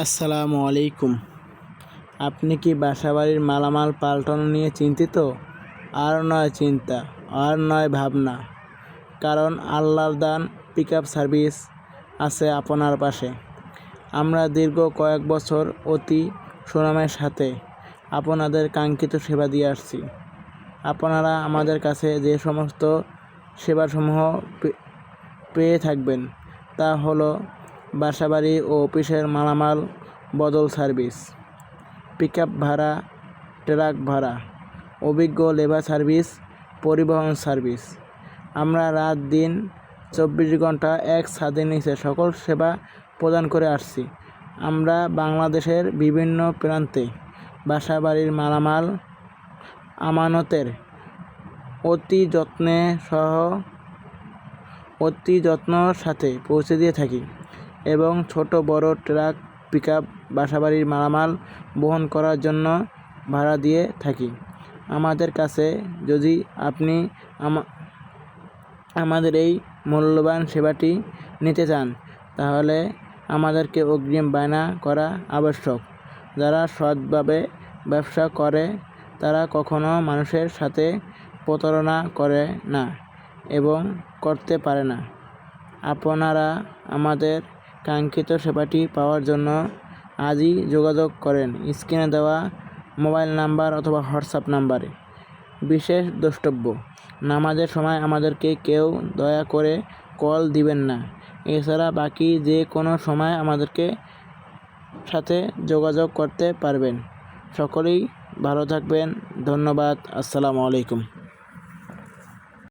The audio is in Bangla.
আসসালামু আলাইকুম। আপনি কি বাসাবাড়ির মালামাল পাল্টানো নিয়ে চিন্তিত? আর নয় চিন্তা, আর নয় ভাবনা। কারণ আল্লাহর দান পিক সার্ভিস আছে আপনার পাশে। আমরা দীর্ঘ কয়েক বছর অতি সুনামের সাথে আপনাদের কাঙ্ক্ষিত সেবা দিয়ে আসছি। আপনারা আমাদের কাছে যে সমস্ত সেবাসমূহ পেয়ে থাকবেন, তা হলো বাসাবাড়ি ও অফিসের মালামাল, বদল সার্ভিস পিক ভাড়া, ট্রাক ভাড়া, অভিজ্ঞ লেবার সার্ভিস, পরিবহন সার্ভিস। আমরা রাত দিন চব্বিশ ঘণ্টা এক ছাদের নিচে সকল সেবা প্রদান করে আসছি। আমরা বাংলাদেশের বিভিন্ন প্রান্তে বাসাবাড়ির মালামাল, আমানতের অতি যত্নে সহ অতি যত্নর সাথে পৌঁছে দিয়ে থাকি। এবং ছোট বড় ট্রাক পিকআপ বাসাবাড়ির মালামাল বহন করার জন্য ভাড়া দিয়ে থাকি। আমাদের কাছে যদি আপনি আমা- আমাদের এই মূল্যবান সেবাটি নিতে চান, তাহলে আমাদেরকে অগ্রিম বায়না করা আবশ্যক। যারা সৎভাবে ব্যবসা করে, তারা কখনো মানুষের সাথে প্রতারণা করে না এবং করতে পারে না। আপনারা আমাদের কাঙ্ক্ষিত সেবাটি পাওয়ার জন্য আজই যোগাযোগ করেন। স্ক্রিনে দেওয়া মোবাইল নাম্বার অথবা হোয়াটসঅ্যাপ নাম্বারে। বিশেষ দ্রষ্টব্য, নামাজের সময় আমাদেরকে কেউ দয়া করে কল দিবেন না। এছাড়া বাকি যে কোনো সময় আমাদেরকে সাথে যোগাযোগ করতে পারবেন। সকলেই ভালো থাকবেন। ধন্যবাদ। আসসালামু আলাইকুম।